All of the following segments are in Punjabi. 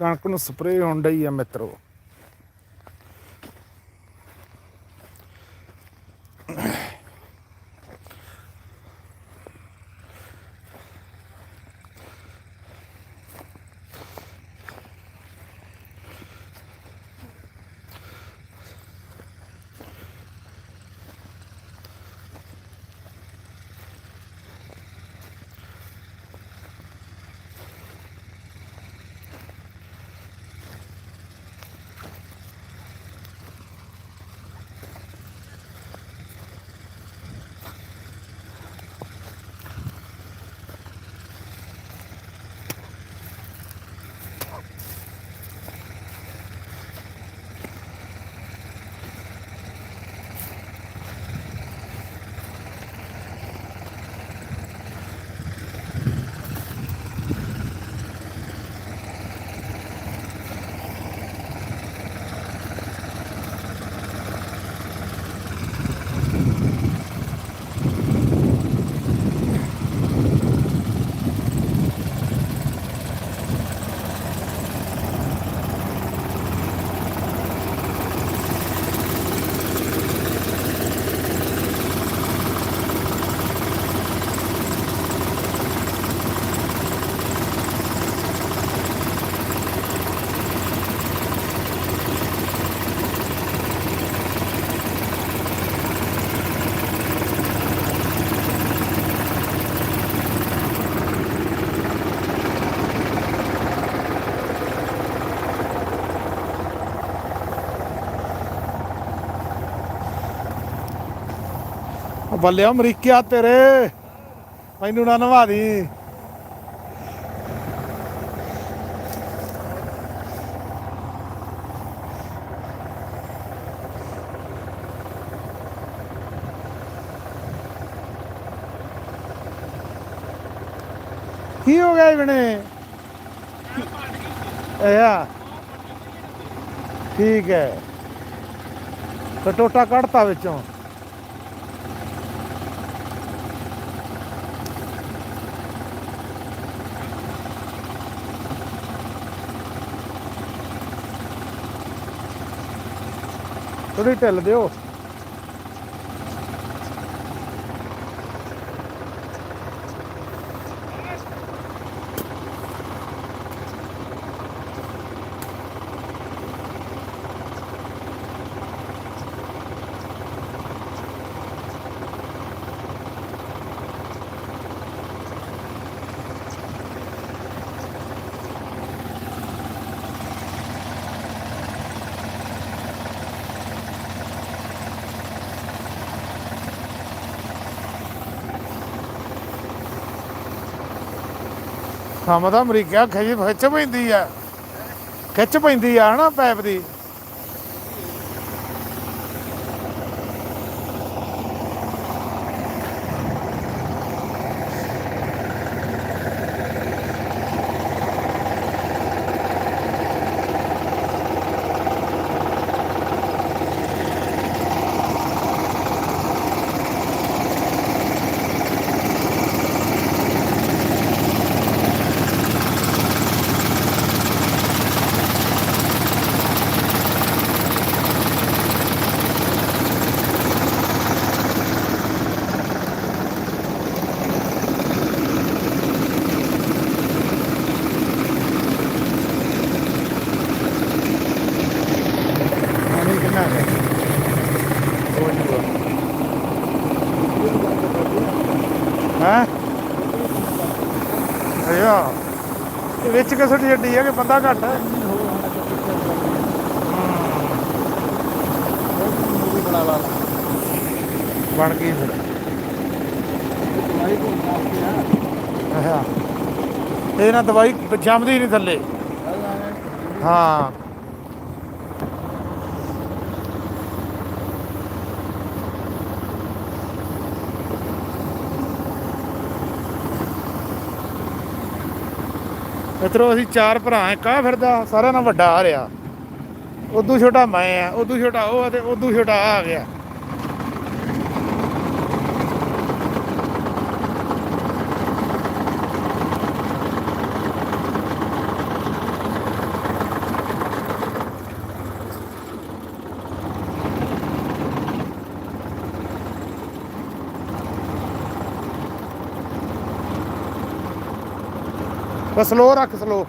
ਕਣਕ ਨੂੰ ਸਪਰੇਅ ਹੋਣ ਡਈ ਅਮਰੀਕਿਆ ਤੇਰੇ। ਮੈਨੂੰ ਨਾ ਨਵਾ ਦੀ। ਕੀ ਹੋ ਗਿਆ ਇਵਨੇ ਇਹ ਠੀਕ ਹੈ। ਤੇ ਟੋਟਾ ਕੱਢਤਾ ਵਿੱਚੋਂ। ਥੋੜੀ ਢਿੱਲ ਦਿਓ। ਥੰਮ ਤਾਂ ਅਮਰੀਕਾ ਖਿੱਚ ਪੈਂਦੀ ਆ। ਖਿੱਚ ਪੈਂਦੀ ਆ ਨਾ ਪੈਪ ਦੀ ਪਾਣੀ ਕਿੰਨਾ ਹੈ ਹੋ ਜੂਗਾ ਹਾਂ ਅਯਾ ਇਹ ਵਿੱਚ ਕਿਸ ਛੱਡੀ ਜੱਡੀ ਹੈ ਕਿ ਬੰਦਾ ਘੱਟ ਹੈ। ਬਣ ਗਈ ਫਿਰ। ਦਵਾਈ ਅੱਛਾ। ਇਹ ਨਾ ਦਵਾਈ ਜੰਮਦੀ ਨਹੀਂ ਥੱਲੇ। ਹਾਂ। ਮਿੱਤਰੋ, ਅਸੀਂ ਚਾਰ ਭਰਾ ਆ ਕਾ ਫਿਰਦਾ, ਸਾਰਿਆਂ ਨਾਲ ਵੱਡਾ ਆ ਰਿਹਾ। ਉਦੋਂ ਛੋਟਾ ਮੈਂ ਆ, ਉਦੋਂ ਛੋਟਾ ਉਹ ਆ ਤੇ ਉਦੋਂ ਛੋਟਾ ਆ ਆ ਗਿਆ। ਬਸ ਰੱਖ ਸਲੋ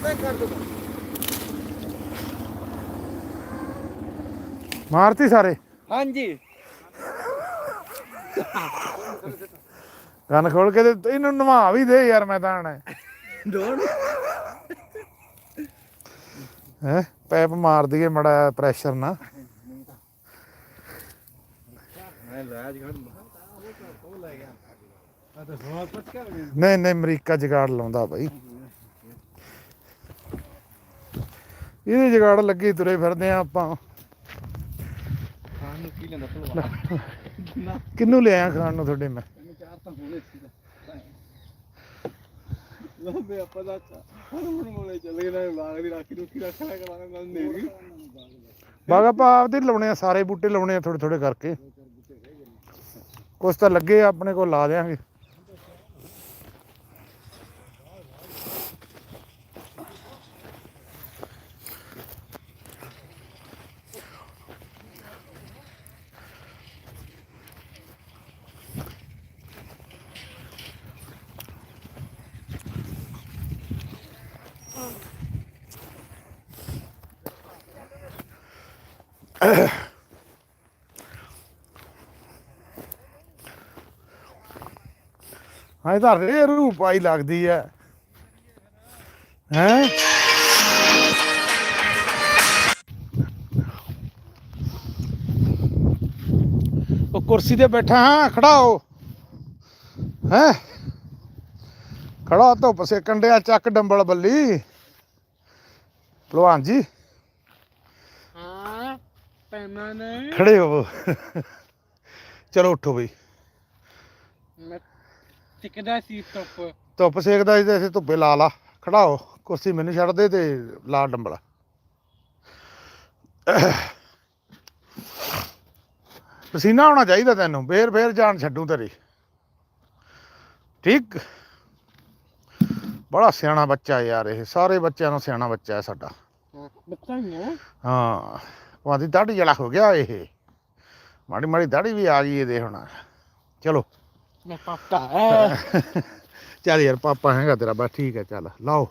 ਕਾਹਦਾ ਕਰ ਦੋ ਮਾਰਤੀ ਸਾਰੇ। ਹਾਂਜੀ। ਕੰਨ ਖੋਲ ਕੇ ਤੇ ਇਹਨੂੰ ਨਵਾ ਵੀ ਦੇ ਯਾਰ ਮੈਂ ਤਾਂ ਆਣਾ। ਦੋੜ। ਹੈ? ਪੈਪ ਮਾਰ ਦਈਏ ਮੜਾ ਪ੍ਰੈਸ਼ਰ ਨਾ ਨਹੀਂ ਨਹੀਂ ਅਮਰੀਕਾ ਜਗਾੜ ਲਾਉਂਦਾ ਬਾਈ। ਇਹਦੇ ਜਗਾੜ ਲੱਗੀ ਤੁਰੇ ਫਿਰਦੇ ਆ ਆਪਾਂ। ਕੀ ਲੈਂਦਾ ਭਲਵਾ ਨਾ। ਕਿੰਨੂੰ ਲਿਆਇਆ ਖਾਣ ਨੂੰ ਤੁਹਾਡੇ ਮੈਂ? ਚਾਰ ਤਾਂ ਹੋਣੇ ਸੀ। ਲੰਬੇ ਆਪਾਂ ਦਾ ਹਰ ਹੁਣ ਮੋਲੇ ਚੱਲ ਗਏ ਨਾ ਲਾਗ ਦੀ ਰਾਖੀ ਰੁਕੀ ਰੱਖ ਲੈ ਕਰਾਂਗੇ ਨਾਲ ਨੇਗੀ ਬਾਗਾ ਪਾ ਆਪਦੇ ਲਾਉਣੇ ਆ ਸਾਰੇ ਬੂਟੇ ਲਾਉਣੇ ਆ ਥੋੜੇ ਥੋੜੇ ਕਰਕੇ। ਕੁਛ ਤਾਂ ਲੱਗੇ ਆ ਆਪਣੇ ਕੋਲ ਲਾ ਦੇਾਂਗੇ ਹਾਂ ਤਾਂ ਰੇ ਰੂਪ ਆਈ ਲੱਗਦੀ ਐ ਹੈ? ਉਹ ਕੁਰਸੀ ਤੇ ਬੈਠਾ ਹਾਂ, ਖੜਾ ਹੋ। ਹੈ? ਖੜਾ ਧੁੱਪ ਸੇਕਣ ਡਿਆ, ਚੱਕ ਡੰਬਲ ਬੱਲੀ। ਭਲਵਾਨ ਜੀ। ਹਾਂ ਪੈਨਾ ਨੇ। ਖੜੇ ਹੋ। ਚਲੋ ਉੱਠੋ ਬਈ। ਮੈਂ ਟਿਕਦਾ ਸੀ ਟੱਪ ਧੁੱਪ ਸੇਕਦਾ ਸੀ ਤੇ ਅਸੀਂ ਧੁੱਪੇ ਲਾ ਲਾ। ਖੜਾ ਹੋ ਕੁਰਸੀ ਮੈਨੂੰ ਛੱਡ ਦੇ ਤੇ ਲਾ ਡੰਬਲ। ਪਸੀਨਾ ਆਉਣਾ ਚਾਹੀਦਾ ਤੈਨੂੰ। ਫੇਰ ਫੇਰ ਜਾਨ ਛੱਡੂ ਤੇਰੀ। ਠੀਕ? ਬੜਾ ਸਿਆਣਾ ਬੱਚਾ ਯਾਰ ਇਹ। ਸਾਰੇ ਬੱਚਿਆਂ ਨੂੰ ਸਿਆਣਾ ਬੱਚਾ ਹੈ ਸਾਡਾ। ਬੱਚਾ ਹੀ ਹੈ। ਹਾਂ। ਉਹਦੀ ਦਾੜੀ ਜਲਾ ਹੋ ਗਿਆ ਇਹ। ਮਾੜੀ ਮਾੜੀ ਦਾੜੀ ਵੀ ਆ ਗਈ ਇਹਦੇ ਹੁਣ। ਚਲੋ। ਮੈਂ ਪਾਪਾ ਚੱਲ ਯਾਰ ਪਾਪਾ ਹੈਗਾ ਤੇਰਾ ਬਸ ਠੀਕ ਹੈ ਚੱਲ। ਲਾਓ।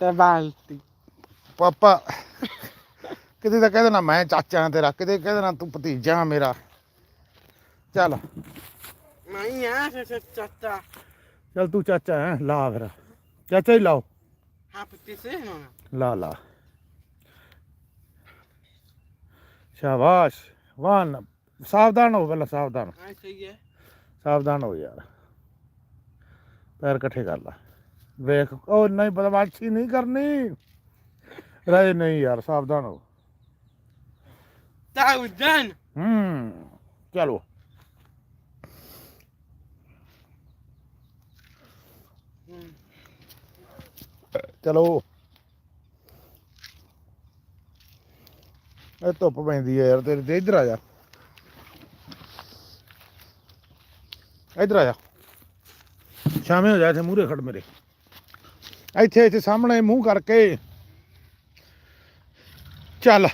ਤੇ ਬਾਲਟੀ। ਪਾਪਾ ਕਿਤੇ ਤਾਂ ਕਹਿ ਦੇਣਾ ਮੈਂ ਚਾਚਾ ਤੇਰਾ ਕਿਤੇ ਕਹਿ ਦੇਣਾ ਤੂੰ ਭਤੀਜਾ ਮੇਰਾ। ਚੱਲ। ਨਹੀਂ ਆ ਚਾਚਾ। ਚੱਲ ਤੂੰ ਚਾਚਾ ਹੈ ਲਾ ਫਿਰ। ਚਾਚਾ ਹੀ ਲਾਓ। ਹਾਂ ਪੱਤੀ ਸੇ ਨਾ ਲਾ ਲਾ। ਸ਼ਾਬਾਸ਼ ਵਾਨ ਸਾਵਧਾਨ ਹੋ ਪਹਿਲਾਂ ਸਾਵਧਾਨ ਹਾਂ ਸਹੀ ਹੈ ਸਾਵਧਾਨ ਹੋ ਯਾਰ ਪੈਰ ਇਕੱਠੇ ਕਰ ਲਾ ਵੇਖ ਉਹ ਨਹੀਂ ਬਦਮਾਸ਼ੀ ਨਹੀਂ ਕਰਨੀ ਰਾਏ ਨਹੀਂ ਯਾਰ ਸਾਵਧਾਨ ਹੋ ਤਾਉਦਨ ਹੂੰ ਚਲੋ ਚਲੋ ਇਹ ਧੁੱਪ ਪੈਂਦੀ ਹੈ ਯਾਰ, ਤੇਰੇ ਤੇ ਇੱਧਰ ਆ ਜਾ। ਇੱਧਰ ਆ ਜਾ। ਸ਼ਾਮੇ ਹੋ ਜਾ ਇੱਥੇ, ਮੂਹਰੇ ਖੜ ਮੇਰੇ। ਇੱਥੇ ਇੱਥੇ ਸਾਹਮਣੇ ਮੂੰਹ ਕਰਕੇ। ਚੱਲ।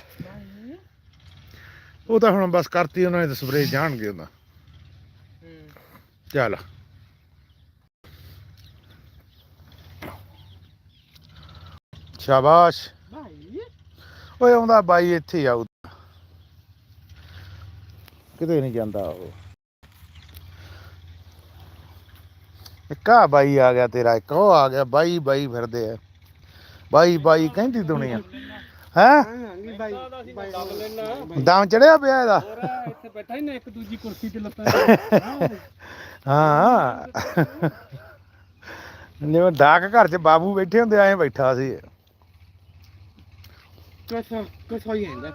ਉਹ ਤਾਂ ਹੁਣ ਬਸ ਕਰਤੀ, ਉਹਨਾਂ ਨੇ ਤਾਂ ਸਪਰੇਅ ਜਾਣਗੇ ਉਹਨਾਂ ਚੱਲ। ਸ਼ਾਬਾਸ਼। ਓਏ ਆਉਂਦਾ, ਬਾਈ ਇੱਥੇ ਹੀ ਆਊ। ਕਿਤੇ ਨਹੀਂ ਜਾਂਦਾ ਉਹ। ਇੱਕ ਬਾਈ ਆ ਗਿਆ ਤੇਰਾ, ਇੱਕ ਉਹ ਆ ਗਿਆ, ਬਾਈ ਬਾਈ ਫਿਰਦੇ ਆ। ਬਾਈ ਬਾਈ ਕਹਿੰਦੀ ਦੁਨੀਆ। ਹੈ? ਹਾਂ ਭਾਈ ਦੱਬ ਲੈਣਾ ਦਮ ਚੜਿਆ ਪਿਆ ਇਹਦਾ। ਹੋਰ ਇੱਥੇ ਬੈਠਾ ਹੀ ਨਾ ਇੱਕ ਦੂਜੀ ਕੁਰਸੀ ਤੇ ਲੱਤਾਂ ਹਾਂ। ਜਿਵੇਂ ਡਾਕ ਘਰ 'ਚ ਬਾਬੂ ਬੈਠੇ ਹੁੰਦੇ, ਐਂ ਬੈਠਾ ਸੀ। ਕਿਥਾ ਕਿਥਾ ਹੀ ਹੁੰਦਾ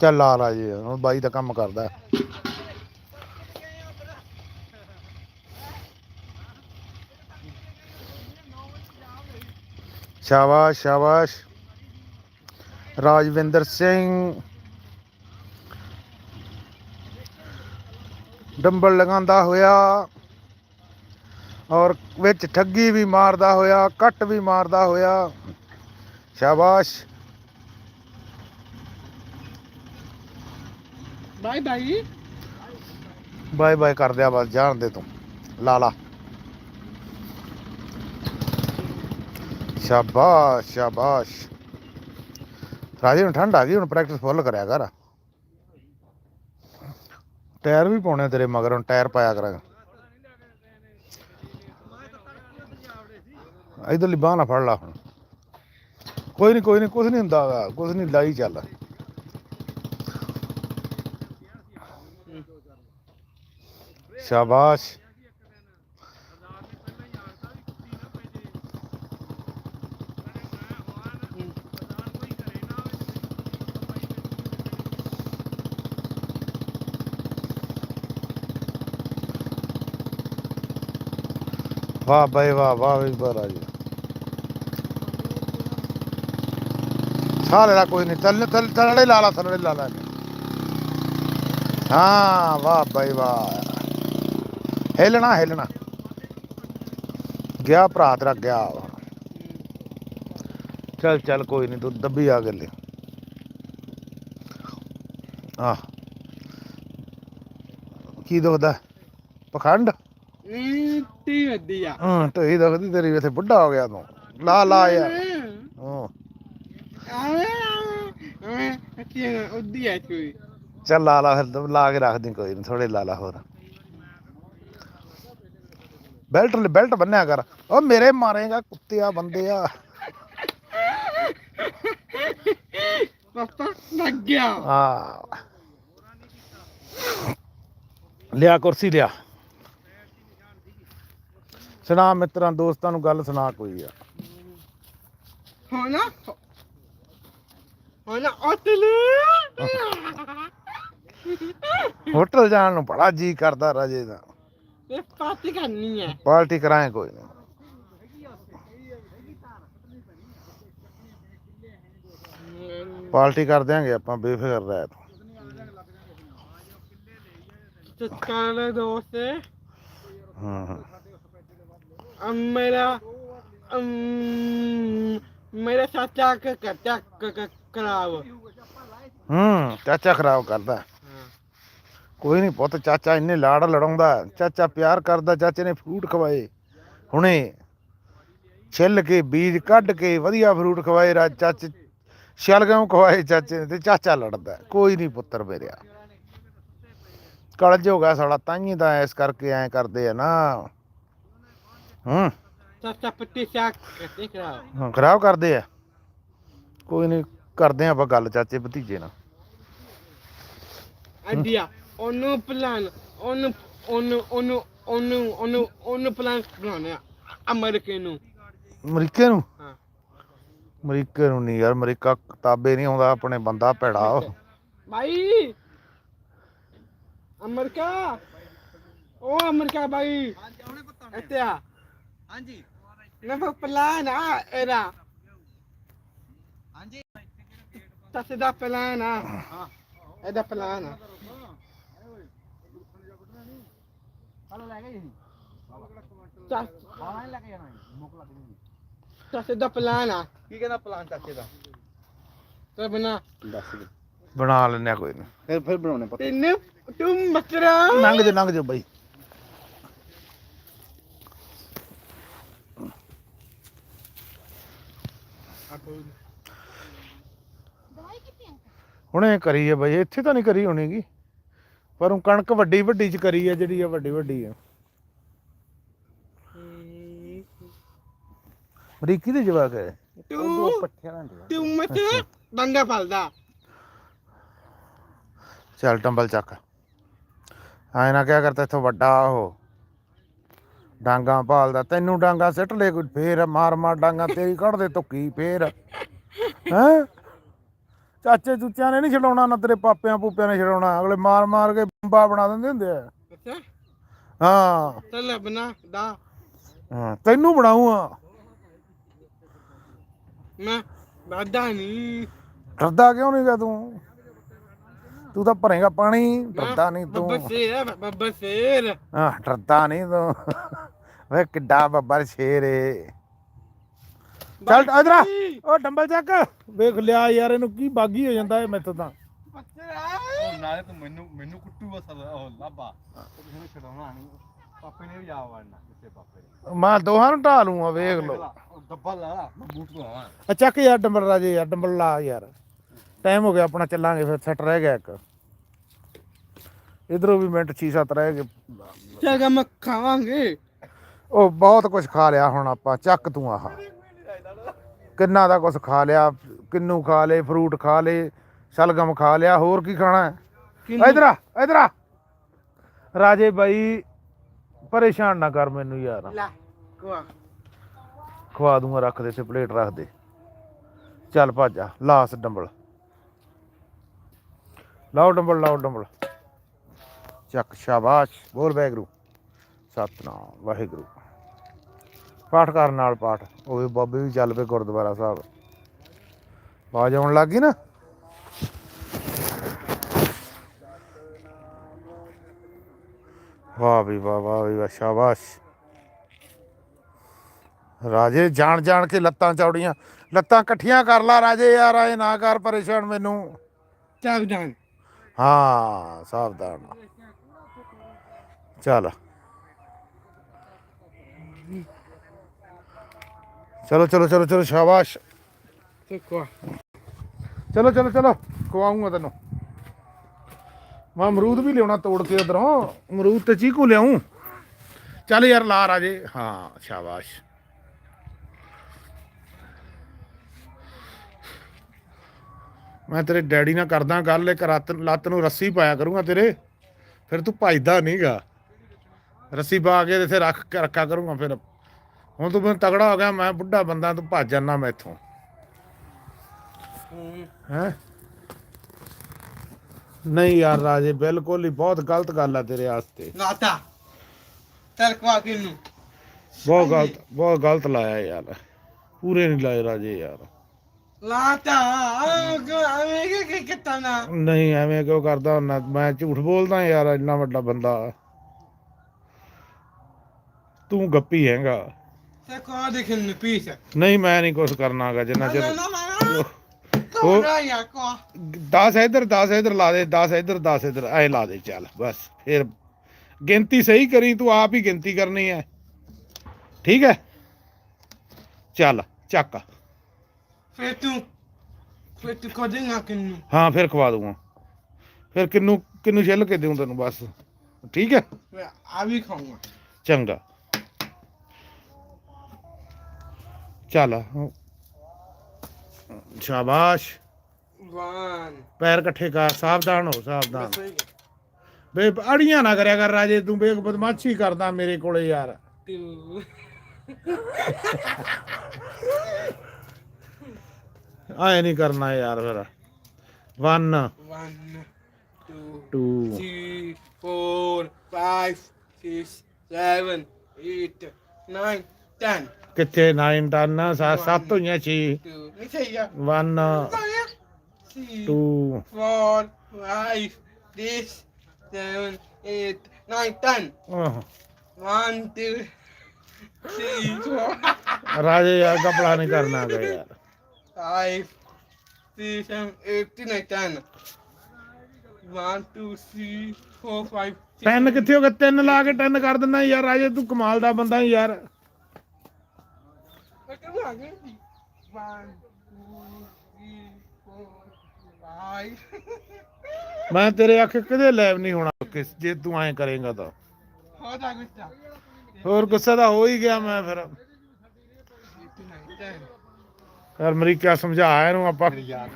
ਚੱਲ ਲਾ ਲਾ ਜੀ, ਹੁਣ ਬਾਈ ਦਾ ਕੰਮ ਕਰਦਾ। ਸ਼ਾਬਾਸ਼ ਸ਼ਾਬਾਸ਼। ਰਾਜਵਿੰਦਰ ਸਿੰਘ। ਡੰਬਲ ਲਗਾਉਂਦਾ ਹੋਇਆ ਔਰ ਵਿੱਚ ਠੱਗੀ ਵੀ ਮਾਰਦਾ ਹੋਇਆ ਕੱਟ ਵੀ ਮਾਰਦਾ ਹੋਇਆ। ਸ਼ਾਬਾਸ਼। ਬਾਈ ਬਾਈ ਬਾਏ ਬਾਏ ਕਰ ਦਿਆ ਬਸ ਜਾਣ ਦੇ ਤੂੰ। ਲਾ ਲਾ। ਸ਼ਾਬਾਸ਼ ਸ਼ਾਬਾਸ਼। ਰਾਜੇ ਨੂੰ ਠੰਡ ਆ ਗਈ ਹੁਣ ਪ੍ਰੈਕਟਿਸ ਫੁੱਲ ਕਰਿਆ ਕਰ। ਟਾਇਰ ਵੀ ਪਾਉਣੇ ਤੇਰੇ ਮਗਰ, ਹੁਣ ਟਾਇਰ ਪਾਇਆ ਕਰਾਂਗਾ। ਇਧਰਲੀ ਬਾਹ ਨਾ ਫੜ ਲਾ ਹੁਣ। ਕੋਈ ਨਹੀਂ ਕੋਈ ਨਹੀਂ ਕੁਝ ਨਹੀਂ ਹੁੰਦਾ ਕੁਝ ਨਹੀਂ ਲਾਈ ਚੱਲ। ਸ਼ਾਬਾਸ਼। ਵਾਹ ਬਈ, ਵਾਹ ਵਾਹ ਵੀ ਬਰਾ ਜੀ। ਸਾਲੇ ਦਾ ਕੋਈ ਨਹੀਂ ਥੱਲੇ ਥੱਲੇ ਥੱਲੇ ਲਾ ਲਾ ਥੱਲੇ ਲਾ ਲਾ। ਹਾਂ, ਵਾਹ ਬਈ, ਵਾਹ। ਹਿੱਲਣਾ ਹਿੱਲਣਾ। ਗਿਆ ਭਰਾ ਤੇਰਾ, ਗਿਆ ਚੱਲ ਚੱਲ ਕੋਈ ਨਹੀਂ ਤੂੰ ਦੱਬੀ ਆ ਗੱਲੇ ਆ ਕੀ ਦੁਖਦਾ? ਪਖੰਡ? ਨੀਤੀ ਵਧੀਆ ਹਾਂ ਢੋਈ ਦੁਖਦੀ ਤੇਰੀ ਇੱਥੇ ਬੁੱਢਾ ਹੋ ਗਿਆ ਤੂੰ। ਲਾ ਲਾ ਯਾਰ। ਹਾਂ। ਕੀ ਉਦੀ ਹੈ ਕੋਈ। ਚੱਲ ਲਾ ਲਾ ਫਿਰ ਲਾ ਕੇ ਰੱਖ ਦੀ ਕੋਈ ਨਹੀਂ ਥੋੜੇ ਲਾ ਲਾ ਹੋਰ। ਬੈਲਟ ਬੈਲਟ ਬੰਨਿਆ ਕਰ। ਉਹ ਮੇਰੇ ਮਾਰੇਗਾ ਕੁੱਤਿਆ ਬੰਦਿਆ। ਪਾਪਾ ਲੱਗ ਗਿਆ। ਆ ਲਿਆ ਕੁਰਸੀ ਲਿਆ। ਸੁਣਾ ਮਿੱਤਰਾਂ ਦੋਸਤਾਂ ਨੂੰ ਗੱਲ ਸੁਣਾ ਕੋਈ ਆ। ਹੋਣਾ ਹੋਣਾ ਅਤਲ ਹੋਟਲ ਜਾਣ ਨੂੰ ਬੜਾ ਜੀ ਕਰਦਾ ਰਾਜੇ ਦਾ। ਇਹ ਪਾਰਟੀ ਕਰਨੀ ਹੈ। ਪਾਰਟੀ ਕਰਾਏ ਕੋਈ ਨਹੀਂ। ਪਾਰਟੀ ਕਰ ਦਿਆਂਗੇ ਆਪਾਂ ਬੇਫਿਕਰ ਰਹਿ ਤੂੰ। ਚਤਕਾਲੇ ਦੋਸਤ। ਹਾਂ। ਹਾਂ ਅਮ ਚਾਚਾ ਕ ਕਰਤਾ ਕਰਾਵ ਹੂੰ, ਚਾਚਾ ਖਰਾਬ ਕਰਦਾ। ਕੋਈ ਨਹੀਂ ਪੁੱਤ, ਚਾਚਾ ਇੰਨੇ ਲਾੜ ਲੜਾਉਂਦਾ। ਚਾਚਾ ਪਿਆਰ ਕਰਦਾ, ਚਾਚੇ ਨੇ ਫਰੂਟ ਖਵਾਏ। ਹੁਣੇ ਛਿੱਲ ਕੇ, ਬੀਜ ਕੱਢ ਕੇ, ਵਧੀਆ ਫਰੂਟ ਖਵਾਏ, ਰਾ, ਚਾਚੇ ਸ਼ਲਗਮ ਖਵਾਏ ਚਾਚੇ ਨੇ ਤੇ ਚਾਚਾ ਲੜਦਾ। ਕੋਈ ਨਹੀਂ ਪੁੱਤਰ ਮੇਰਿਆ। ਕਲਜ ਹੋ ਗਿਆ ਸਾਲਾ, ਤਾਂਹੀ ਤਾਂ ਇਸ ਕਰਕੇ ਐ ਕਰਦੇ ਆ ਨਾ। ਹੂੰ। ਚਾਚਾ ਪੱਤੀ ਸ਼ਾਕ ਕਰਤੇ ਕਰਾਵ ਹਾਂ, ਖਰਾਬ ਕਰਦੇ ਆ। ਕੋਈ ਨਹੀਂ ਕਰਦੇ ਆ ਆਪਾਂ ਗੱਲ ਚਾਚੇ ਭਤੀਜੇ ਨਾਲ। ਆਈਡੀਆ ਉਹਨੂੰ ਪਲਾਨ ਉਹਨੂੰ ਉਹਨੂੰ ਉਹਨੂੰ ਉਹਨੂੰ ਉਹਨੂੰ ਉਹਨੂੰ ਪਲਾਨ ਬਣਾਉਣਾ ਅਮਰੀਕਾ ਨੂੰ। ਅਮਰੀਕੇ ਨੂੰ? ਹਾਂ। ਅਮਰੀਕੇ ਨੂੰ ਨਹੀਂ ਯਾਰ ਅਮਰੀਕਾ ਕਿਤਾਬੇ ਨਹੀਂ ਆਉਂਦਾ ਆਪਣੇ ਬੰਦਾ ਭੈੜਾ ਉਹ ਭਾਈ ਅਮਰੀਕਾ! ਉਹ ਅਮਰੀਕਾ ਭਾਈ ਇੱਥੇ ਆ। ਹਾਂਜੀ। ਨਾ ਪਲਾਨ ਆ ਇਹਦਾ। ਹਾਂਜੀ। ਤਸੇ ਦਾ ਪਲਾਨ ਆ। ਹਾਂ। ਇਹਦਾ ਪਲਾਨ ਆ। ਤਸੇ ਦਾ ਪਲਾਨ ਆ। ਕੀ ਕਹਿੰਦਾ ਪਲਾਨ ਚਾਚੇ ਦਾ? ਤੇ ਬਣਾ। ਦੱਸ ਦੇ। ਬਣਾ ਕੋਈ ਨਹੀਂ ਫਿਰ ਫਿਰ ਬਣਾਉਣੇ ਪਤਾ। ਤੈਨੂੰ। ਤੂੰ ਬੱਕਰਾ ਲੰਘ ਜਾ ਲੰਘ ਜਾ ਬਾਈ। ਹੁਣੇ ਕਰੀ ਆ ਬਾਈ ਇੱਥੇ ਤਾਂ ਨਹੀਂ ਕਰੀ ਹੋਣੀਗੀ ਪਰ ਉਹ ਕਣਕ ਵੱਡੀ ਵੱਡੀ ਚ ਕਰੀ ਆ ਜਿਹੜੀ ਆ ਵੱਡੀ ਵੱਡੀ ਆ। ਅਮਰੀਕੀ ਦੇ ਜਵਾਕ ਹੈ ਤੂੰ ਪੱਠਿਆਂ ਨਾਲ ਦੇ ਤੂੰ ਮਤ ਡੰਗਾ ਫਲਦਾ। ਚੱਲ ਟੰਬਲ ਚੱਕ। ਐ ਨਾ ਕਿਆ ਕਰਤਾ ਇੱਥੋਂ ਵੱਡਾ ਉਹ। ਡਾਂਗਾ ਭਾਲਦਾ ਤੈਨੂੰ ਡਾਂਗਾ ਸਿੱਟ ਲੈ ਕੋਈ ਫੇਰ ਮਾਰ ਮਾਰ ਡਾਂਗਾ ਤੇਰੀ ਕੱਢ ਦੇ ਧੁੱਕੀ ਫੇਰ। ਹੈ? ਚਾਚੇ ਚੂਚਿਆਂ ਨੇ ਨਹੀਂ ਛਡਾਉਣਾ ਨਾ ਤੇਰੇ ਪਾਪਿਆਂ ਪੂਪਿਆਂ ਨੇ ਛਡਾਉਣਾ ਅਗਲੇ ਮਾਰ ਮਾਰ ਕੇ ਬੰਬਾ ਬਣਾ ਦਿੰਦੇ ਹੁੰਦੇ ਆ। ਅੱਛਾ। ਹਾਂ। ਦਾ ਹਾਂ ਤੈਨੂੰ ਬਣਾਉਂਗਾ ਮੈਂ ਦਾਦਾ ਨਹੀਂ ਡਰਦਾ ਕਿਉਂ ਨਹੀਂ ਗਾ ਤੂੰ? ਤੂੰ ਤਾਂ ਭਰੇਗਾ ਪਾਣੀ ਡਰਦਾ ਨਹੀਂ ਤੂੰ। ਬੱਬਾ ਸ਼ੇਰ ਬੱਬਾ ਸ਼ੇਰ। ਹਾਂ ਡਰਦਾ ਨਹੀਂ ਤੂੰ। ਵੇ ਕਿੱਡਾ ਬੱਬਰ ਸ਼ੇਰ ਏ। ਚੱਲ ਇਧਰ ਆ। ਉਹ ਡੰਬਲ ਚੱਕ। ਵੇਖ ਲਿਆ ਯਾਰ ਇਹਨੂੰ ਕੀ ਬਾਗੀ ਹੋ ਜਾਂਦਾ ਇਹ ਮੈਥੋਂ ਤਾਂ। ਉਹ ਨਾਲੇ ਤੂੰ ਮੈਨੂੰ ਮੈਨੂੰ ਕੁੱਟੂਗਾ ਸਦ ਉਹ ਲਾਬਾ ਕਿਸੇ ਨੂੰ ਛਡਾਉਣਾ ਨਹੀਂ। ਪਾਪੇ ਨੇ ਵੀ ਜਾ ਵੜਨਾ ਕਿਸੇ ਪਾਪੇ ਨੇ। ਮੈਂ ਦੋਹਾਂ ਨੂੰ ਢਾ ਲੂੰਗਾ ਵੇਖ ਲਓ। ਉਹ ਡੱਬਾ ਲਾ ਮੈਂ ਬੂਟ ਲਵਾਂ ਆ ਚੱਕ ਯਾਰ ਡੰਬਲ ਰਾਜੇ ਯਾਰ ਡੰਬਲ ਲਾ ਯਾਰ। ਟਾਈਮ ਹੋ ਗਿਆ ਆਪਣਾ ਚੱਲਾਂਗੇ ਫਿਰ ਸੈੱਟ ਰਹਿ ਗਿਆ ਇੱਕ। ਇਧਰੋਂ ਵੀ ਮਿੰਟ 6-7 ਰਹਿ ਗਏ। ਚੱਲ ਗਾ ਮੈਂ ਖਾਵਾਂਗੇ। ਉਹ ਬਹੁਤ ਕੁਝ ਖਾ ਲਿਆ ਹੁਣ ਆਪਾਂ ਚੱਕ ਤੂੰ ਆਹ। ਕਿੰਨਾ ਦਾ ਕੁਝ ਖਾ ਲਿਆ ਕਿੰਨੂ ਖਾ ਲੇ ਫਰੂਟ ਖਾ ਲੇ ਸ਼ਲਗਮ ਖਾ ਲਿਆ ਹੋਰ ਕੀ ਖਾਣਾ ਹੈ? ਇਧਰ ਆ ਇਧਰ ਆ। ਰਾਜੇ ਬਾਈ ਪਰੇਸ਼ਾਨ ਨਾ ਕਰ ਮੈਨੂੰ ਯਾਰ। ਲੈ ਕੋ ਖਵਾ ਦੂੰਗਾ ਰੱਖ ਦੇ ਤੇ ਪਲੇਟ ਰੱਖ ਦੇ। ਚੱਲ ਭੱਜ ਆ ਲਾਸ ਡੰਬਲ। ਲਾਓ ਡੰਬਲ ਲਾਓ ਡੰਬਲ। ਚੱਕ, ਸ਼ਾਬਾਸ਼। ਬੋਲ ਵਾਹਿਗੁਰੂ। ਸਤਨਾਮ, ਵਾਹਿਗੁਰੂ। ਪਾਠ ਕਰਨ ਨਾਲ ਪਾਠ। ਉਹ ਵੀ ਬਾਬੇ ਵੀ ਚੱਲ ਪਏ ਗੁਰਦੁਆਰਾ ਸਾਹਿਬ। ਆਵਾਜ਼ ਆਉਣ ਲੱਗ ਗਈ ਨਾ? ਵਾਹ ਵੀ, ਵਾਹ ਵਾਹ ਵੀ, ਵਾਹ, ਸ਼ਾਬਾਸ਼। ਰਾਜੇ, ਜਾਣ ਜਾਣ ਕੇ ਲੱਤਾਂ ਚੌੜੀਆਂ। ਲੱਤਾਂ ਇਕੱਠੀਆਂ ਕਰ ਲਾ ਰਾਜੇ ਯਾਰ ਐ ਨਾ ਕਰ ਪਰੇਸ਼ਾਨ ਮੈਨੂੰ। ਚੱਲ ਜਾਨ ਹਾਂ ਸਾਵਧਾਨ। ਚੱਲ। ਚਲੋ ਚਲੋ ਚਲੋ ਚਲੋ ਸ਼ਾਬਾਸ਼। ਚਲੋ ਚਲੋ ਚਲੋ ਖਵਾਉਂਗਾ ਤੈਨੂੰ। ਮੈਂ ਅਮਰੂਦ ਵੀ ਲਿਆਉਣਾ ਤੋੜ ਕੇ ਉਧਰੋਂ। ਅਮਰੂਦ ਤੇ ਚੀਕੂ ਲਿਆਉਂ ਚੱਲ ਯਾਰ ਲਾ ਰਾਜੇ। ਹਾਂ ਸ਼ਾਬਾਸ਼। ਮੈਂ ਤੇਰੇ ਡੈਡੀ ਨਾਲ ਕਰਦਾ ਗੱਲ ਇੱਕ ਰਾਤ ਲੱਤ ਨੂੰ ਰੱਸੀ ਪਾਇਆ ਕਰੂੰਗਾ ਤੇਰੇ। ਫਿਰ ਤੂੰ ਭੱਜਦਾ ਨਹੀਂਗਾ। ਰੱਸੀ ਪਾ ਕੇ ਇੱਥੇ ਰੱਖ ਕੇ ਰੱਖਿਆ ਕਰੂੰਗਾ ਫਿਰ। ਹੁਣ ਤੂੰ ਮੈਨੂੰ ਤਗੜਾ ਹੋ ਗਿਆ ਮੈਂ ਬੁੱਢਾ ਬੰਦਾ ਤੂੰ ਭੱਜ ਜਾਣਾ ਮੈਂ ਇੱਥੋਂ। ਹੈ? ਨਹੀਂ ਯਾਰ ਰਾਜੇ ਬਿਲਕੁਲ ਹੀ ਬਹੁਤ ਗਲਤ ਗੱਲ ਆ ਤੇਰੇ ਵਾਸਤੇ। ਨਾਤਾ ਚੱਲ ਕੋ ਕਿੰਨੂ ਬਹੁਤ ਗਲਤ ਬਹੁਤ ਗਲਤ ਲਾਇਆ ਯਾਰ। ਪੂਰੇ ਨਹੀਂ ਲਾਏ ਰਾਜੇ ਯਾਰ। ਲਾਤਾ। ਆਵੇਂ ਕਿ ਕਿ ਕਿਤਾ ਨਾ? ਨਹੀਂ ਐਵੇਂ ਕਿਉਂ ਕਰਦਾ ਹੁੰਦਾ? ਮੈਂ ਝੂਠ ਬੋਲਦਾ ਯਾਰ ਇੰਨਾ ਵੱਡਾ ਬੰਦਾ। ਤੂੰ ਗੱਪੀ ਹੈਗਾ। ਤੇ ਕੋ ਦੇਖਣ ਨੂੰ ਪੀਸ ਨਹੀਂ ਮੈਂ ਨਹੀਂ ਕੁਝ ਕਰਨਾਗਾ ਜਿੰਨਾ ਚਿਰ ਕੋ 10 ਇੱਧਰ 10 ਇੱਧਰ ਲਾ ਦੇ 10 ਇੱਧਰ 10 ਇੱਧਰ ਐ ਲਾ ਦੇ ਚੱਲ ਬਸ ਫਿਰ ਗਿਣਤੀ ਸਹੀ ਕਰੀ ਤੂੰ ਆਪ ਹੀ ਗਿਣਤੀ ਕਰਨੀ ਹੈ। ਠੀਕ ਹੈ? ਚੱਲ ਚੱਕ। ਫੇ ਤੂੰ ਫੇ ਤੂੰ ਕੋ ਦੇਗਾ ਕਿੰਨੂ। ਹਾਂ ਫਿਰ ਖਵਾ ਦੂੰਗਾ ਫਿਰ ਕਿੰਨੂ ਕਿੰਨੂ ਛਿੱਲ ਕੇ ਦੇਉਂ ਤੈਨੂੰ ਬਸ। ਠੀਕ ਹੈ? ਮੈਂ ਆ ਵੀ ਖਾਊਂਗਾ। ਚੰਗਾ। ਚੱਲ ਸ਼ਾਬਾਸ਼। ਵਨ ਪੈਰ ਇਕੱਠੇ ਕਰ ਸਾਵਧਾਨ ਹੋ ਸਾਵਧਾਨ। ਬੇ ਅੜੀਆਂ ਨਾ ਕਰਿਆ ਕਰ ਰਾਜੇ ਤੂੰ ਬੇ ਬਦਮਾਸ਼ੀ ਕਰਦਾ ਮੇਰੇ ਕੋਲੇ ਯਾਰ। ਟੂ ਆਏ ਨਹੀਂ ਕਰਨਾ ਯਾਰ ਫਿਰ 1 one two 2 three, four, five, six, seven, eight, nine, ten. ਕਿੱਥੇ 9 10 7 ਹੋਈਆਂ 6 Two. Ni saya. 1 Saya. Three, 2 four, five, six, seven, eight, nine, ten. One, two, three, four, ਰਾਜੇ ਯਾਰ ਕਪੜਾ ਨਹੀਂ ਕਰਨਾ ਗਾ ਯਾਰ five, six, seven, eight, nine, ten. One, two, three, four, five, six. ਤਿੰਨ ਕਿੱਥੇ ਹੋ ਗਏ ਤਿੰਨ ਲਾ ਕੇ ਤਿੰਨ ਕਰ ਦਿੰਦਾ ਯਾਰ ਰਾਜੇ ਤੂੰ ਕਮਾਲ ਦਾ ਬੰਦਾ ਈ ਯਾਰ Come on, give me. One, two, three, four, five. ਮੈਂ ਤੇਰੇ ਆਖੇ ਕਦੇ ਲੈਵ ਨਹੀਂ ਹੋਣਾ ਕਿਸ ਜੇ ਤੂੰ ਐਂ ਕਰੇਗਾ ਤਾਂ? ਹੋਰ ਗੁੱਸਾ ਤਾਂ ਹੋ ਹੀ ਗਿਆ ਮੈਂ ਫਿਰ Eight, nine, ten. ਯਾਰ ਅਮਰੀਕਾ ਸਮਝਾ ਇਹਨੂੰ ਆਪਾਂ? ਯਾਰ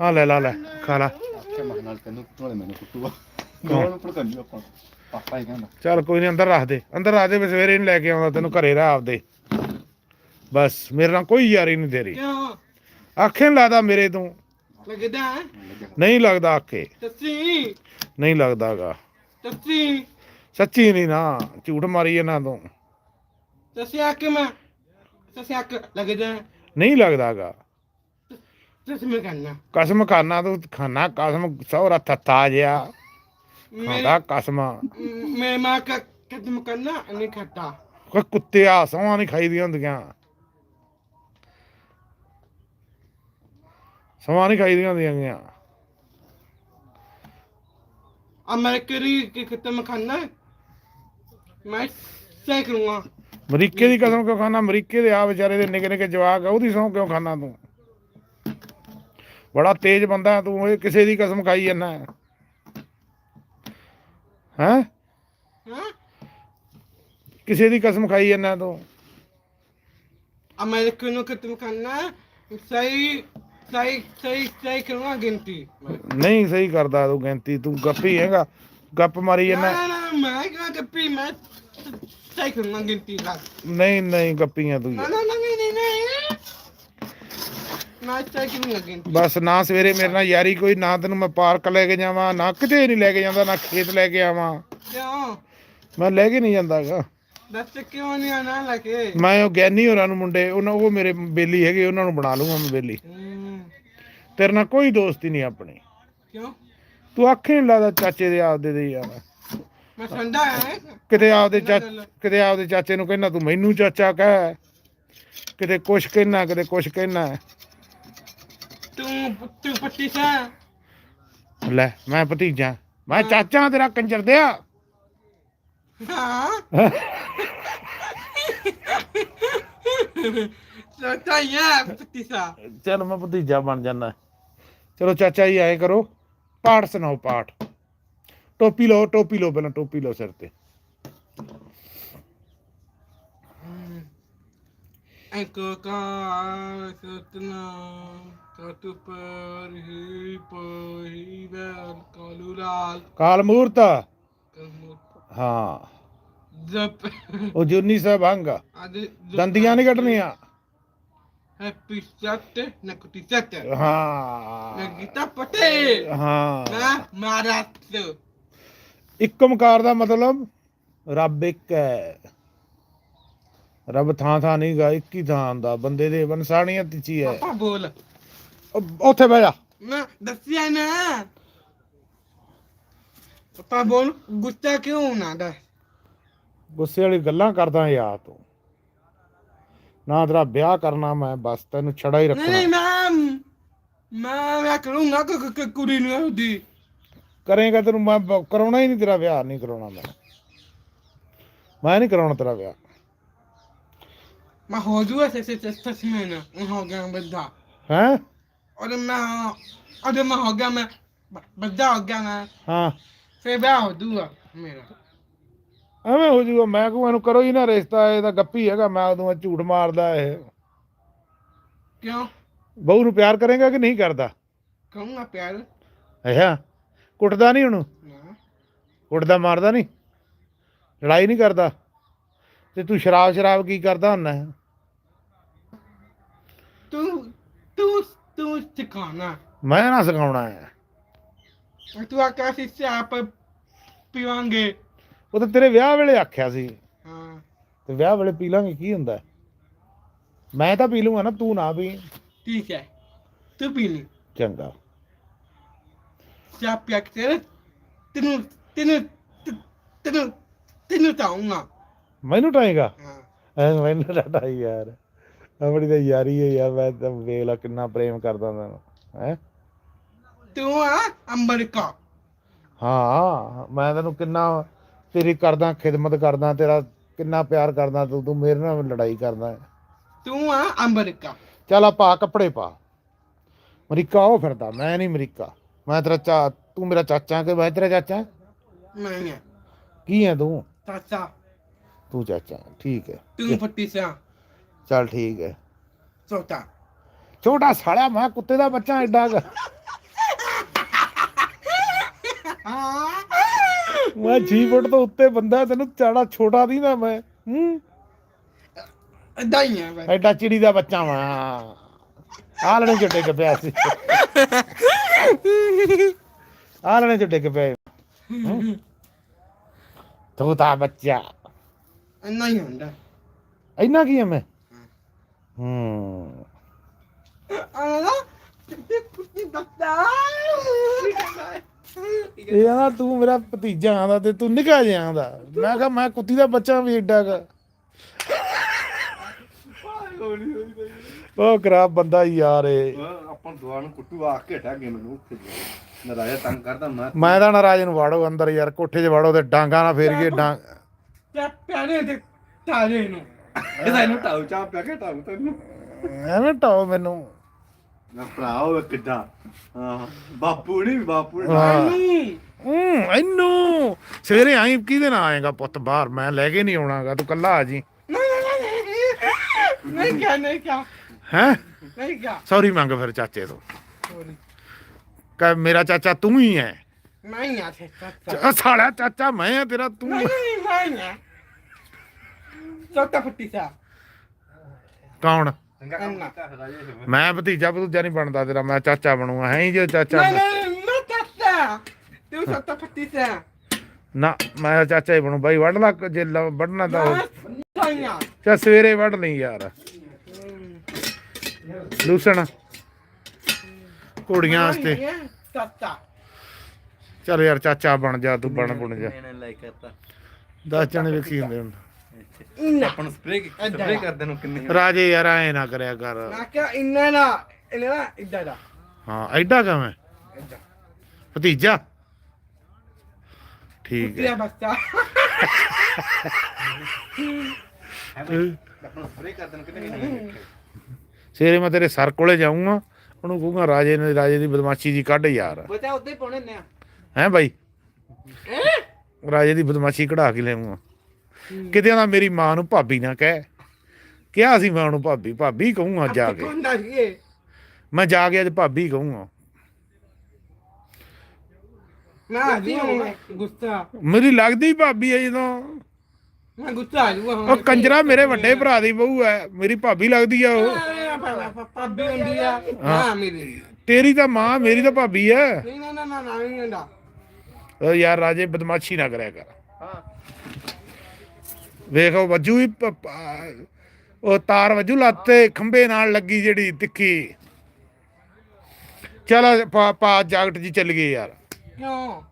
ਆ ਲੈ ਲਾ ਲੈ ਖਾ ਲਾ। ਆਖੇ ਮਖ ਨਾਲ ਤੈਨੂੰ ਨਾਲੇ ਮੈਨੂੰ ਕੁੱਟੂਗਾ। ਦੋਵਾਂ ਨੂੰ ਭੜਕਣ ਲਈ ਆਪਾਂ ਪਾਪਾ ਹੀ ਕਹਿੰਦਾ। ਚੱਲ ਕੋਈ ਨਹੀਂ ਅੰਦਰ ਰੱਖ ਦੇ। ਅੰਦਰ ਰੱਖ ਦੇ ਸਵੇਰੇ ਨਹੀਂ ਲੈ ਕੇ ਆਉਂਦਾ ਤੈਨੂੰ ਘਰੇ ਰਹਿ ਆਪਦੇ। ਬਸ ਮੇਰੇ ਨਾਲ ਕੋਈ ਯਾਰੀ ਨਹੀਂ ਤੇਰੀ। ਕਿਉਂ? ਆਖੇ ਨੀ ਲੱਗਦਾ ਮੇਰੇ ਤੋਂ। ਲੱਗਦਾ ਹੈ? ਨਹੀਂ ਲੱਗਦਾ ਆਖੇ। ਨਹੀਂ ਲੱਗਦਾਗਾ ਤਸੀ ਸੱਚੀ ਨਹੀਂ ਨਾ ਝੂਠ ਮਾਰੀ ਇਹਨਾਂ ਤੋਂ। ਤਸੀ ਆਕ ਮੈਂ? ਤਸੀ ਆਕ ਲੱਗਦਾ ਨਹੀਂ ਲੱਗਦਾਗਾ। ਤਸੀ ਮੈਂ ਕਰਨਾ ਕਸਮ ਖਾਨਾ ਤੂੰ ਖਾਨਾ ਕਸਮ ਸੌਰਾ ਥੱਥਾ ਜਿਆ ਖਾਂਦਾ ਕਸਮ। ਮੈਂ ਮਾਂ ਕਾ ਕਦਮ ਕਰਨਾ ਨਹੀਂ ਖੱਟਾ ਕੋਈ ਕੁੱਤਿਆ ਸੌਆਂ ਨਹੀਂ ਖਾਈਦੀਆਂ ਹੁੰਦੀਆਂ। ਸੌਆਂ ਨਹੀਂ ਖਾਈਦੀਆਂ ਹੁੰਦੀਆਂ। ਅਮਰੀਕਰੀ ਕਿ ਖਤਮ ਕਰਨਾ ਮੈਂ ਸਹਿ ਕਰੂੰਗਾ। ਅਮਰੀਕੇ ਦੀ ਕਸਮ ਕਿਉਂ ਖਾਣਾ ਅਮਰੀਕੇ ਦੇ ਆ ਵਿਚਾਰੇ ਦੇ ਨਿੱਕੇ ਨਿੱਕੇ ਜਵਾਕ ਆ ਉਹਦੀ ਸੌਂ ਕਿਉਂ ਖਾਣਾ ਤੂੰ? ਬੜਾ ਤੇਜ਼ ਬੰਦਾ ਤੂੰ ਇਹ ਕਿਸੇ ਦੀ ਕਸਮ ਖਾਈ ਜਾਂਦਾ ਹੈ। ਹੈਂ? ਕਿਸੇ ਦੀ ਕਸਮ ਖਾਈ ਜਾਂਦਾ ਤੂੰ। ਅਮਰੀਕਨ ਨੂੰ ਖਤਮ ਕਰਨਾ ਸਹੀ ਸਹੀ ਸਹੀ ਸਹੀ ਕਰੂੰਗਾ ਗਿਣਤੀ। ਨਹੀਂ ਸਹੀ ਕਰਦਾ ਤੂੰ ਗਿਣਤੀ ਤੂੰ ਗੱਪੀ ਹੈਗਾ ਗੱਪ ਮਾਰੀ ਜਾਂਦਾ ਮੈਂ ਕਿਹਾ ਗੱਪੀ ਮੈਂ ਨਹੀਂ ਨਹੀਂ ਗੱਪੀਆਂ ਤੂੰ। ਨਾ ਨਾ ਨਹੀਂ ਨਹੀਂ ਨਹੀਂ ਮੈਂ ਸਹੀ ਕਰੂੰਗਾ ਗਿਣਤੀ ਬਸ ਨਾ ਸਵੇਰੇ ਮੇਰੇ ਨਾਲ ਯਾਰੀ ਕੋਈ ਨਾ ਤੈਨੂੰ ਮੈਂ ਪਾਰਕ ਲੈ ਕੇ ਜਾਵਾਂ ਨਾ ਕਿਤੇ ਨਹੀਂ ਲੈ ਕੇ ਜਾਂਦਾ ਨਾ ਖੇਤ ਲੈ ਕੇ ਆਵਾਂ। ਕਿਉਂ ਮੈਂ ਲੈ ਕੇ ਨਹੀਂ ਜਾਂਦਾਗਾ ਦੱਸ ਕਿਉਂ ਨਹੀਂ ਆਣਾ ਲੱਗੇ ਮੈਂ ਉਹ ਗਿਆਨੀ ਹੋਰਾਂ ਨੂੰ ਮੁੰਡੇ ਉਹਨਾਂ ਉਹ ਮੇਰੇ ਬੇਲੀ ਹੈਗੇ ਉਹਨਾਂ ਨੂੰ ਬਣਾ ਲੂੰਗਾ ਮੈਂ ਬੇਲੀ। ਤੇਰੇ ਨਾਲ ਕੋਈ ਦੋਸਤੀ ਨਹੀਂ ਆਪਣੀ। ਕਿਉਂ? ਤੂੰ ਅੱਖੇ ਨਹੀਂ ਲਾਦਾ ਚਾਚੇ ਦੇ ਆਪਦੇ ਦੇ ਯਾਰ ਮੈਂ ਠੰਡਾ ਹੈ? ਕਿਤੇ ਆਪਦੇ ਚਾਚੇ ਕਿਤੇ ਆਪਦੇ ਚਾਚੇ ਨੂੰ ਕਹਿਣਾ ਤੂੰ ਮੈਨੂੰ ਚਾਚਾ ਕਹਿ। ਕਿਤੇ ਕੁਛ ਕਹਿਣਾ ਕਿਤੇ ਕੁਛ ਕਹਿਣਾ। ਤੂੰ ਤੂੰ ਪੱਟੀ ਸਾ ਲੈ ਮੈਂ ਭਤੀਜਾ। ਮੈਂ ਚਾਚਾ ਤੇਰਾ ਕੰਜਰ ਦਿਆ। ਹਾਂ। ਸੋਤਾ ਯਾ ਪੱਟੀ ਸਾ ਚਲ ਮੈਂ ਭਤੀਜਾ ਬਣ ਜਾਣਾ ਚਲੋ ਚਾਚਾ ਜੀ ਆਏ ਕਰੋ। ਪਾਠ ਸੁਣਾਓ ਪਾਠ। ਟੋਪੀ ਲਓ ਟੋਪੀ ਲਓ ਪਹਿਲਾਂ ਟੋਪੀ ਲਓ ਸਿਰ ਤੇ। ਇੱਕ ਕਾਰ ਸਤਨਾ ਤਤ ਪਰ ਹੀ ਪਹੀ ਬੈਲ ਕਾਲੂ ਲਾਲ। ਕਾਲ ਮੂਰਤ। ਹਾਂ। ਜਪ। ਉਹ ਜੁਨੀ ਸਾਹਿਬ ਹੰਗ ਦੰਦੀਆਂ ਨਹੀਂ ਕੱਢਣੀਆਂ। ਹੈਪੀ ਸੱਤ ਨਕਟੀ ਸੱਤ ਹਾਂ। ਨਗੀਤਾ ਪਟੇ। ਹਾਂ। ਨਾ ਮਾਰਾਤ ਇੱਕ ਓਮਕਾਰ ਦਾ ਮਤਲਬ ਰੱਬ ਇੱਕ ਹੈ। ਰੱਬ ਥਾਂ ਥਾਂ ਨਹੀਂ ਗਾ ਇੱਕ ਹੀ ਥਾਂ ਆਂਦਾ ਬੰਦੇ ਦੇ ਵਨਸਾਣੀਅਤ ਚ ਹੀ ਹੈ। ਪਾਪਾ ਬੋਲ। ਉਹ- ਉੱਥੇ ਬਹਿ ਜਾ। ਮੈਂ ਦੱਸਿਆ ਨਾ। ਪਾਪਾ ਬੋਲ ਗੁੱਸਾ ਕਿਉਂ ਨਾ ਦਾ? ਗੁੱਸੇ ਵਾਲੀ ਗੱਲਾਂ ਕਰਦਾ ਯਾਰ ਤੂੰ। ਨਾ ਤੇਰਾ ਵਿਆਹ ਕਰਨਾ ਮੈਂ ਬਸ ਤੈਨੂੰ ਛੜਾ ਹੀ ਨਹੀਂ ਰੱਖਣਾ। ਨਹੀਂ ਮੈਂ ਮੈਂ ਮੈਂ ਕਰੂੰਗਾ ਕਿ- ਕਿ ਕਿ ਕੁੜੀ ਨੂੰ ਉਹਦੀ। ਕਰੇਗਾ ਤੈਨੂੰ ਮੈਂ ਕਰਾਉਣਾ ਹੀ ਨਹੀਂ ਤੇਰਾ ਵਿਆਹ ਨਹੀਂ ਕਰਾਉਣਾ ਮੈਂ। ਮੈਂ ਨਹੀਂ ਕਰਾਉਣਾ ਤੇਰਾ ਵਿਆਹ। ਮੈਂ ਹੋ ਜੂਆ ਸੇ ਸੇ ਤਸ ਤਸ ਮੈਂ ਹੋ ਗਿਆ ਬੱਦਾ। ਹੈ? ਔਰ ਮੈਂ ਅਦੇ ਮੈਂ ਹੋ ਗਿਆ ਮੈਂ ਬੱਦਾ ਹੋ ਗਿਆ ਮੈਂ। ਹਾਂ। ਫੇਰ ਵਿਆਹ ਹੋ ਜੂਆ ਮੇਰਾ। ਐਵੇਂ ਹੋ ਜੂਗਾ ਮੈਂ ਕਹੂੰ ਇਹਨੂੰ ਕਰੋ ਹੀ ਨਾ ਰਿਸ਼ਤਾ ਇਹ ਤਾਂ ਗੱਪੀ ਹੈਗਾ ਮੈਂ ਉਦੋਂ ਝੂਠ ਮਾਰਦਾ ਇਹ। ਕਿਉਂ? ਬਹੂ ਨੂੰ ਪਿਆਰ ਕਰੇਗਾ ਕਿ ਨਹੀਂ ਕਰਦਾ? ਕਹੂੰਗਾ ਪਿਆਰ। ਅੱਛਾ। ਕੁੱਟਦਾ ਨਹੀਂ ਉਹਨੂੰ? ਕੁੱਟਦਾ ਮਾਰਦਾ ਨਹੀਂ? ਲੜਾਈ ਨਹੀਂ ਕਰਦਾ? ਤੇ ਤੂੰ ਸ਼ਰਾਬ ਸ਼ਰਾਬ ਕੀ ਕਰਦਾ ਹੁੰਨਾ ਤੂੰ ਤੂੰ ਤੂੰ ਸਿਖਾਉਣਾ। ਮੈਂ ਨਾ ਸਿਖਾਉਣਾ ਹੈ। ਤੂੰ ਆਖਿਆ ਸੀ ਸਿਆਪ ਪੀਵਾਂਗੇ। ਉਹ ਤਾਂ ਤੇਰੇ ਵਿਆਹ ਵੇਲੇ ਆਖਿਆ ਸੀ। ਹਾਂ। ਤੇ ਵਿਆਹ ਵੇਲੇ ਪੀ ਲਾਂਗੇ ਕੀ ਹੁੰਦਾ? ਮੈਂ ਤਾਂ ਪੀ ਲੂੰਗਾ ਨਾ ਤੂੰ ਨਾ ਪੀ। ਠੀਕ ਹੈ। ਤੂੰ ਪੀ ਲੈ। ਚੰਗਾ। ਜਪ ਜਪ ਤੇਰੇ ਤੈਨੂੰ ਤੈਨੂੰ ਤੈਨੂੰ ਤੈਨੂੰ ਤਾਉਂਗਾ ਮੈਨੂੰ ਟਾਏਗਾ ਹਾਂ। ਮੈਨੂੰ ਟਾਟਾ ਯਾਰ। ਆਪਣੀ ਤਾਂ ਯਾਰੀ ਹੈ ਯਾਰ ਮੈਂ ਤਾਂ ਵੇਖ ਲਾ ਕਿੰਨਾ ਤੈਨੂੰ ਕਿੰਨਾ ਕਰਦਾ ਖਿਦਮਤ ਕਰਦਾ ਤੇਰਾ ਕਿੰਨਾ ਪਿਆਰ ਕਰਦਾ ਤੂੰ ਤੂੰ ਮੇਰੇ ਨਾਲ ਲੜਾਈ ਕਰਦਾ ਤੂੰ ਆ ਅਮਰੀਕਾ ਪਾ ਕੱਪੜੇ ਪਾ। ਅਮਰੀਕਾ ਉਹ ਫਿਰਦਾ ਮੈਂ ਨਹੀਂ ਅਮਰੀਕਾ। ਮੈਂ ਤੇਰਾ ਚਾ ਤੂੰ ਮੇਰਾ ਚਾਚਾ ਕਿ ਮੈਂ ਤੇਰਾ ਚਾਚਾ? ਨਹੀਂ ਹੈ। ਕੀ ਹੈ ਤੂੰ? ਚਾਚਾ। ਤੂੰ ਚਾਚਾ ਠੀਕ ਹੈ। ਤੂੰ ਫੱਟੀ ਸਿਆ। ਚੱਲ ਠੀਕ ਹੈ। ਛੋਟਾ। ਛੋਟਾ ਸਾਲਿਆ ਮੈਂ ਕੁੱਤੇ ਦਾ ਬੱਚਾ ਐਡਾ ਕ। ਮੈਂ 6 ਫੁੱਟ ਤੋਂ ਉੱਤੇ ਬੰਦਾ ਤੈਨੂੰ ਚਾੜਾ ਛੋਟਾ ਦੀ ਨਾ ਮੈਂ। ਹੂੰ? ਐਡਾ ਹੀ ਐਡਾ ਚਿੜੀ ਦਾ ਬੱਚਾ ਵਾ ਆਲਣੇ ਚਿੱਟੇ ਚ ਪਿਆ ਸੀ। ਆ ਲੈਣੇ ਚ ਡਿੱਗ ਪਿਆ ਹੂੰ। ਤੂੰ ਤਾਂ ਬੱਚਾ। ਇੰਨਾ ਹੀ ਹੁੰਦਾ। ਇੰਨਾ ਕੀ ਆ ਮੈਂ? ਹੂੰ। ਨਾ ਤੇ ਕੁੱਤੀ ਬੱਤਾ ਇਹ ਆ ਨਾ ਤੂੰ ਮੇਰਾ ਭਤੀਜਾ ਆਂਦਾ ਤੇ ਤੂੰ ਨਿਕਾ ਜਿਹਾ ਆਂਦਾ ਮੈਂ ਕਿਹਾ ਮੈਂ ਕੁੱਤੀ ਦਾ ਬੱਚਾ ਵੀ ਏਡਾ ਕ ਉਹ ਖਰਾਬ ਬੰਦਾ ਹੀ ਯਾਰ ਇਹ ਆਪਾਂ ਦੁਆ ਨੂੰ ਕੁੱਟੂ ਆ ਕੇ ਗਏ ਮੈਨੂੰ ਉੱਥੇ ਨਰਾਇਆ ਤੰਗ ਕਰਦਾ ਮੈਂ ਮੈਂ ਤਾਂ ਨਾਰਾਜ ਨੂੰ ਵਾੜੋ ਅੰਦਰ ਯਾਰ ਕੋਠੇ 'ਚ ਵਾੜੋ ਤੇ ਡਾਂਗਾ ਨਾ ਫੇਰ ਕੇ ਡਾਂਗ ਤੇ ਪਿਆਰੇ ਦੇ ਤਾਰੇ ਨੂੰ ਇਹਦਾ ਇਹਨੂੰ ਟਾਉ ਚਾਹ ਪਿਆ ਕੇ ਟਾਉ ਤੈਨੂੰ ਐਵੇਂ ਟਾਓ ਮੈਨੂੰ ਨਾ ਭਰਾ ਉਹ ਕਿੱਦਾਂ ਹਾਂ ਬਾਪੂ ਨਹੀਂ ਬਾਪੂ ਨੀ। ਹਾਂ ਨੂੰ ਹੂੰ ਇਹਨੂੰ ਸਵੇਰੇ ਆਈ ਕਿਹਦੇ ਨਾਲ ਆਏਗਾ ਪੁੱਤ ਬਾਹਰ ਮੈਂ ਲੈ ਕੇ ਨਹੀਂ ਆਉਣਾਗਾ ਤੂੰ ਕੱਲਾ ਆ ਜੀ ਨਹੀਂ ਕਿਆ ਨਹੀਂ ਕਿਆ ਹੈ? ਨਹੀਂ ਕਿਆ ਸੌਰੀ ਮੰਗ ਫਿਰ ਚਾਚੇ ਤੋਂ। ਕਹ ਮੇਰਾ ਚਾਚਾ ਤੂੰ ਹੀ ਹੈ ਨਹੀਂ ਆ ਤੇ ਚ- ਸਾਲਿਆ ਚਾਚਾ ਮੈਂ ਆ ਤੇਰਾ ਤੂੰ ਨਹੀਂ ਨਹੀਂ ਨਹੀਂ ਸੋਤਾ ਫੱਟੀ ਸਾ ਕੌਣ? ਚੰਗਾ ਕੰਮ ਕੀਤਾ ਰਾਜੇ ਮੈਂ ਭਤੀਜਾ ਭਤੂਜਾ ਨਹੀਂ ਬਣਦਾ ਤੇਰਾ ਮੈਂ ਚਾਚਾ ਬਣੂਗਾ। ਹੈ ਹੀ ਜੇ ਚਾਚਾ? ਨਹੀਂ ਨਹੀਂ ਮੈਂ ਚਾਚਾ। ਤੂੰ ਸੋਤਾ ਫੱਟੀ ਸਾ ਨਾ ਮੈਂ ਚਾਚਾ ਹੀ ਬਣੂ। ਬਾਈ ਵੱਢ ਲਾ ਜੇ ਲ- ਵੱਢਣਾ ਤਾਂ ਉਹ- ਨਹੀਂ ਆ ਚੱਲ ਸਵੇਰੇ ਵੱਢ ਲਈ ਯਾਰ। ਲੂਸਣ। ਘੋੜੀਆਂ ਵਾਸਤੇ। ਚਾਚਾ ਚੱਲ ਯਾਰ ਚਾਚਾ ਬਣ ਜਾ ਤੂੰ ਬਣ ਬਣ ਜਾ। ਇਹਨੇ ਲਾਈਕ ਕਰਤਾ। ਦਸ ਜਣੇ ਵੇਖੀ ਹੁੰਦੇ ਹੁਣ ਆਪਾਂ ਨੂੰ ਸਪਰੇ ਸਪਰੇ ਕਰਦੇ ਨੂੰ ਕਿੰਨੇ ਰਾਜੇ ਯਾਰ ਐ ਨਾ ਕਰਿਆ ਕਰ। ਮੈਂ ਕਿਹਾ ਇੰਨਾ ਨਾ ਇਹਨੇ ਨਾ ਇੱਦਾਂ ਦਾ। ਹਾਂ ਐਡਾ ਕਿਵੇਂ? ਇੱਦਾਂ ਭਤੀਜਾ? ਠੀਕ ਹੈ। ਬੱਚਾ। ਆਪਾਂ ਨੂੰ ਸਪਰੇ ਕਰਦੇ ਨੂੰ ਕਿੰਨੇ ਕਿੰਨੇ ਸਵੇਰੇ ਮੈਂ ਤੇਰੇ ਸਰ ਕੋਲੇ ਜਾਊਂਗਾ ਉਹਨੂੰ ਕਹੂੰਗਾ ਰਾਜੇ ਨੇ ਰਾਜੇ ਦੀ ਬਦਮਾਸ਼ੀ ਜੀ ਕੱਢ ਯਾਰ। ਬਚਾ ਉੱਤੇ ਹੀ ਪਾਉਣੇ ਨੇ ਹੈ ਬਾਈ? ਰਾਜੇ ਦੀ ਬਦਮਾਸ਼ੀ ਕਢਾ ਕੇ ਲਿਆਉਂਗਾ ਕਿਤੇ ਨਾ ਮੇਰੀ ਮਾਂ ਨੂੰ ਭਾਬੀ ਨਾ ਕਹਿ। ਕਿਹਾ ਸੀ ਮੈਂ ਉਹਨੂੰ ਭਾਬੀ ਭਾਬੀ ਕਹੂੰਗਾ ਜਾ ਕੇ। ਕੋਂਦਾ ਸੀ ਇਹ ਮੈਂ ਜਾ ਕੇ ਅੱਜ ਭਾਬੀ ਕਹੂੰਗਾ। ਨਾ ਜੀ ਗੁੱਸਾ ਮੇਰੀ ਲੱਗਦੀ ਭਾਬੀ ਹੈ ਜਦੋਂ। ਮੈਂ ਗੁੱਸਾ ਆ ਜੂਗਾ ਉਹ ਕੰਜਰਾ ਮੇਰੇ ਵੱਡੇ ਭਰਾ ਦੀ ਬਹੂ ਹੈ ਮੇਰੀ ਭਾਬੀ ਲੱਗਦੀ ਆ ਉਹ। ਪਾਪੀ ਹੁੰਦੀ ਆ। ਹਾਂ। ਮੇਰੀ ਤੇਰੀ ਤਾਂ ਮਾਂ ਮੇਰੀ ਤਾਂ ਭਾਬੀ ਹੈ ਨਹੀਂ ਨਾ ਨਾ ਨਾ ਨਾ ਨਹੀਂ ਹੁੰਦਾ। ਉਹ ਯਾਰ ਰਾਜੇ ਬਦਮਾਸ਼ੀ ਨਾ ਕਰਿਆ ਕਰ। ਹਾਂ ਵੇਖੋ ਵੱਜੂ ਹੀ ਪ- ਪ- ਉਹ ਤਾਰ ਵੱਜੂ ਲੱਤੇ ਖੰਬੇ ਨਾਲ ਲੱਗੀ ਜਿਹੜੀ ਤਿੱਖੀ। ਚਲ ਪਾ ਜਾਕਟ ਜੀ ਚੱਲ ਗਈ ਯਾਰ। ਕਿਉਂ?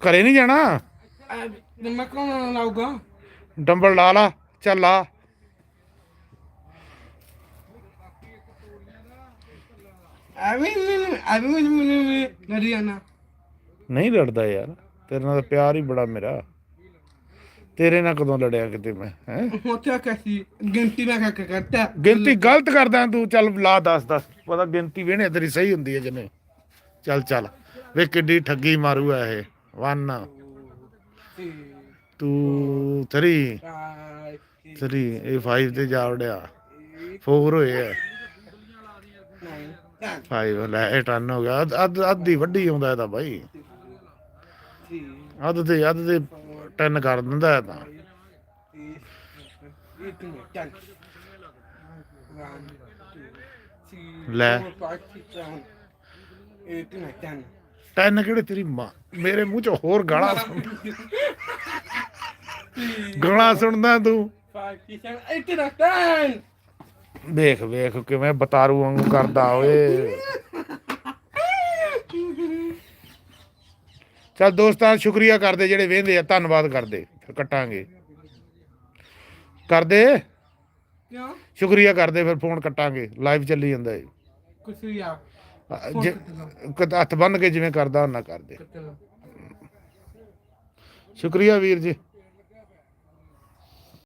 ਘਰੇ ਨਹੀਂ ਜਾਣਾ? ਅਹ, ਮੈਂ ਕੌਣ ਲਾਊਗਾ? ਡੰਬਲ ਲਾ ਲਾ ਚੱਲ ਆ ਐਵੇਂ ਮੈਨੂੰ ਐਵੇਂ ਮੈਨੂੰ ਮੈਨੂੰ ਨਦੀ ਆਣਾ ਨਹੀਂ ਲੜਦਾ ਯਾਰ ਤੇਰੇ ਨਾਲ ਤਾਂ ਪਿਆਰ ਹੀ ਬੜਾ ਮੇਰਾ। ਤੇਰੇ ਨਾਲ ਕਦੋਂ ਲੜਿਆ ਕਿਤੇ ਮੈਂ ਹੈ? ਉੱਥੇ ਕੈਸੀ ਗਿਣਤੀ ਨਾ ਕਰ ਕਰਤਾ ਗਿਣਤੀ ਗਲਤ ਕਰਦਾ ਤੂੰ ਚੱਲ ਲਾ ਦੱਸ ਦੱਸ। ਪਤਾ ਗਿਣਤੀ ਵੇਣੇ ਤੇਰੀ ਸਹੀ ਹੁੰਦੀ ਹੈ ਜਨੇ। ਚੱਲ ਚੱਲ। ਵੇ ਕਿੱਡੀ ਠੱਗੀ ਮਾਰੂ ਆ ਇਹ। 1 2 3 3 ਇਹ 5 ਤੇ ਜਾ ਵੜਿਆ। 4 ਹੋਏ ਆ 5 ਲੈ ਇਹ ਟਨ ਹੋ ਗਿਆ। ਅੱਧ- ਅੱਧ ਵੱਡੀ ਆਉਂਦਾ ਇਹਦਾ ਬਾਈ। ਅੱਧ ਤੇ ਅੱਧ ਤੇ ਟਨ ਕਰ ਦਿੰਦਾ ਇਹ ਤਾਂ। ਲੈ। ਟਨ ਕਿਹੜੇ ਤੇਰੀ ਮਾਂ? ਮੇਰੇ ਮੂੰਹ ਚ ਹੋਰ ਗਾਲਾਂ ਗਾਲਾਂ ਸੁਣਦਾ ਤੂੰ। ਇੱਕ ਨਾ ਟਨ ਵੇਖ ਵੇਖ ਕਿਵੇਂ ਬਤਾਰੂ ਵਾਂਗੂ ਕਰਦਾ ਓਏ। ਚਲ ਦੋਸਤਾਂ ਸ਼ੁਕਰੀਆ ਕਰਦੇ ਜਿਹੜੇ ਵੇਂਦੇ ਆ ਧੰਨਵਾਦ ਕਰਦੇ। ਫਿਰ ਕੱਟਾਂਗੇ। ਕਰਦੇ? ਕਿਉਂ? ਸ਼ੁਕਰੀਆ ਕਰਦੇ ਫਿਰ ਫੋਨ ਕੱਟਾਂਗੇ। ਲਾਈਵ ਚੱਲੀ ਜਾਂਦਾ ਏ। ਕੁਛ ਵੀ ਆ। ਅ, ਜੇ- ਕ- ਹੱਥ ਬੰਨ ਕੇ ਜਿਵੇਂ ਕਰਦਾ ਉਹਨਾਂ ਕਰਦੇ। ਸ਼ੁਕਰੀਆ ਵੀਰ ਜੀ।